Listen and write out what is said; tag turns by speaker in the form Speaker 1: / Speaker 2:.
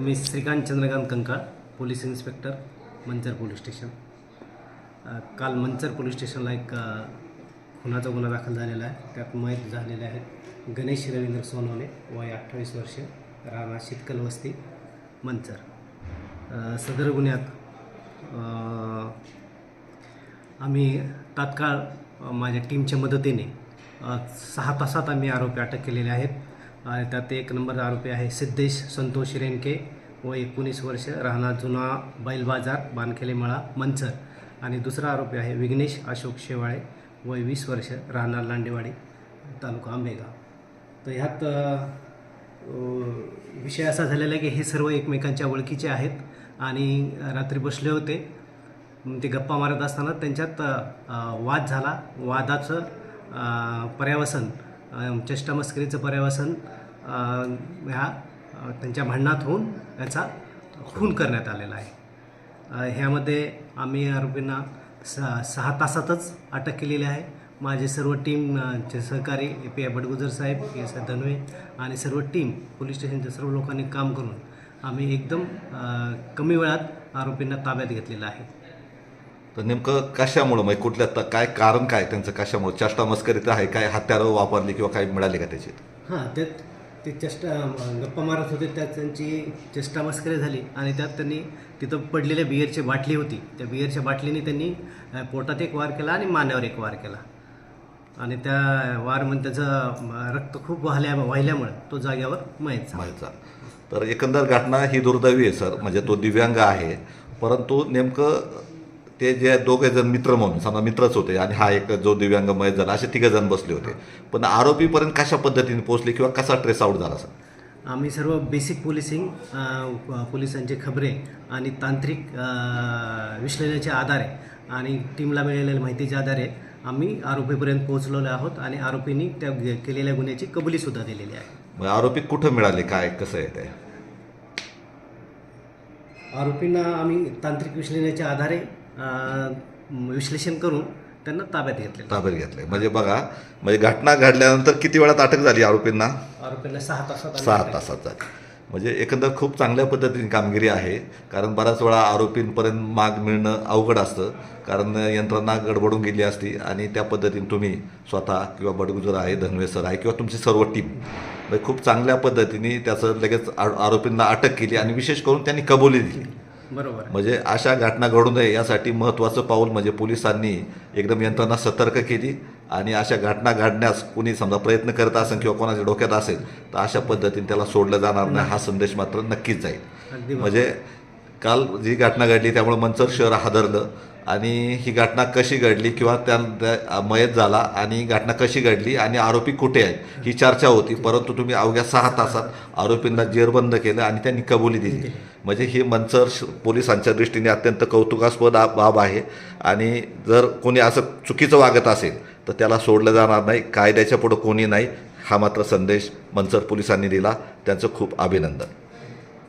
Speaker 1: मी Shrikant Chandrakant Kankal police inspector Manchar police station. काल Manchar police स्टेशनला एक खुनाचा गुन्हा दाखल झालेला आहे. त्यात मयत झालेले आहेत गणेश रवींद्र सोनवणे वय अठ्ठावीस वर्ष राणा शितकल वस्ती मंचर. सदर गुन्ह्यात आम्ही तात्काळ माझ्या टीमच्या मदतीने सहा तासात आम्ही आरोपी अटक केलेले आहेत. आणि त्यात एक नंबर आरोपी आहे सिद्धेश संतोष रेणके. व एकोणीस वर्ष राहणार जुना बैल बाजार बानखेले मळा मंचर. आणि दुसरा आरोपी आहे विघ्नेश अशोक शेवाळे. वय वीस वर्ष राहणार लांडेवाडी तालुका आंबेगाव तर ह्यात विषय असा झालेला आहे की हे सर्व एकमेकांच्या ओळखीचे आहेत. आणि रात्री बसले होते. ते गप्पा मारत असताना त्यांच्यात वाद झाला. वादाचं पर्यावसन चेष्टामस्करीचं पर्यावसन ह्या त्यांच्या भांडणात होऊन याचा खून करण्यात आलेला आहे. ह्यामध्ये आम्ही आरोपींना सहा सहा तासातच अटक केलेली आहे. माझे सर्व टीम चे सहकारी A P I Badgujar Saheb P S I Dhanwe आणि सर्व टीम पोलीस स्टेशनच्या सर्व लोकांनी काम करून आम्ही एकदम कमी वेळात आरोपींना ताब्यात घेतलेलं आहे.
Speaker 2: तर नेमकं कशामुळं म्हणजे कुठल्या काय कारण काय त्यांचं कशामुळं? चेष्टा मस्करीत आहे काय हत्यारं वापरली किंवा काही मिळाले का त्याची?
Speaker 1: हां त्यात ते चेष्टा गप्पा मारत होते त्यात त्यांची चेष्टा मस्करी झाली आणि त्यात त्यांनी तिथं पडलेल्या बिअरची बाटली होती. त्या बिअरच्या बाटलीने त्यांनी पोटात एक वार केला आणि मानेवर एक वार केला. आणि त्या वारमध्ये त्याचं म, रक्त खूप वाहल्या वाहिल्यामुळे तो जाग्यावर मयत
Speaker 2: माहीतचा तर एकंदर घटना ही दुर्दैवी आहे सर. म्हणजे तो दिव्यांग आहे. परंतु नेमकं ते जे दोघे जण मित्र म्हणून समजा मित्रच होते आणि हा एक जो दिव्यांग मयत झाला असे तिघे जण बसले होते. पण आरोपीपर्यंत कशा पद्धतीने पोहोचले किंवा कसा ट्रेस आउट झाला सर?
Speaker 1: आम्ही सर्व बेसिक पोलिसिंग पोलिसांचे खबरे आणि तांत्रिक विश्लेषणाच्या आधारे आणि टीमला मिळालेल्या माहितीच्या आधारे आम्ही आरोपीपर्यंत पोहोचलेलो आहोत आणि आरोपींनी त्या केलेल्या गुन्ह्याची कबुलीसुद्धा दिलेली आहे.
Speaker 2: मग आरोपी कुठं मिळाले? काय कसं आहे ते?
Speaker 1: आरोपींना आम्ही तांत्रिक विश्लेषणाच्या आधारे विश्लेषण करून त्यांना ताब्यात घेतले
Speaker 2: ताब्यात घेतले म्हणजे बघा म्हणजे घटना घडल्यानंतर किती वेळात अटक झाली आरोपींना?
Speaker 1: आरोपींना सहा तासात
Speaker 2: सहा तासात झाली. म्हणजे एकंदर खूप चांगल्या पद्धतीने कामगिरी आहे कारण बऱ्याच वेळा आरोपींपर्यंत माग मिळणं अवघड असतं कारण यंत्रणा गडबडून गेली असती आणि त्या पद्धतीने तुम्ही स्वतः किंवा बडगुजर आहे धनवे सर आहे किंवा तुमची सर्व टीम म्हणजे खूप चांगल्या पद्धतीने त्याचं लगेच आरोपींना अटक केली आणि विशेष करून त्यांनी कबुली दिली.
Speaker 1: बरोबर.
Speaker 2: म्हणजे अशा घटना घडू नये यासाठी महत्त्वाचं पाऊल म्हणजे पोलिसांनी एकदम यंत्रणा सतर्क केली आणि अशा घटना घडण्यास कुणी समजा प्रयत्न करत असेल किंवा कोणाच्या डोक्यात असेल तर अशा पद्धतीने त्याला सोडलं जाणार नाही हा संदेश मात्र नक्कीच जाईल. म्हणजे काल जी घटना घडली त्यामुळे मंचर शहर हादरलं आणि ही घटना कशी घडली किंवा त्या मयत झाला आणि घटना कशी घडली आणि आरोपी कुठे आहे ही चर्चा होती. परंतु तुम्ही अवघ्या सहा तासात आरोपींना जेरबंद केलं आणि त्यांनी कबुली दिली. म्हणजे ही मंचर पोलिसांच्या दृष्टीने अत्यंत कौतुकास्पद बाब आहे आणि जर कोणी असं चुकीचं वागत असेल तर त्याला सोडलं जाणार नाही. कायद्याच्या पुढं कोणी नाही. हा मात्र संदेश मंचर पोलिसांनी दिला. त्यांचं खूप अभिनंदन.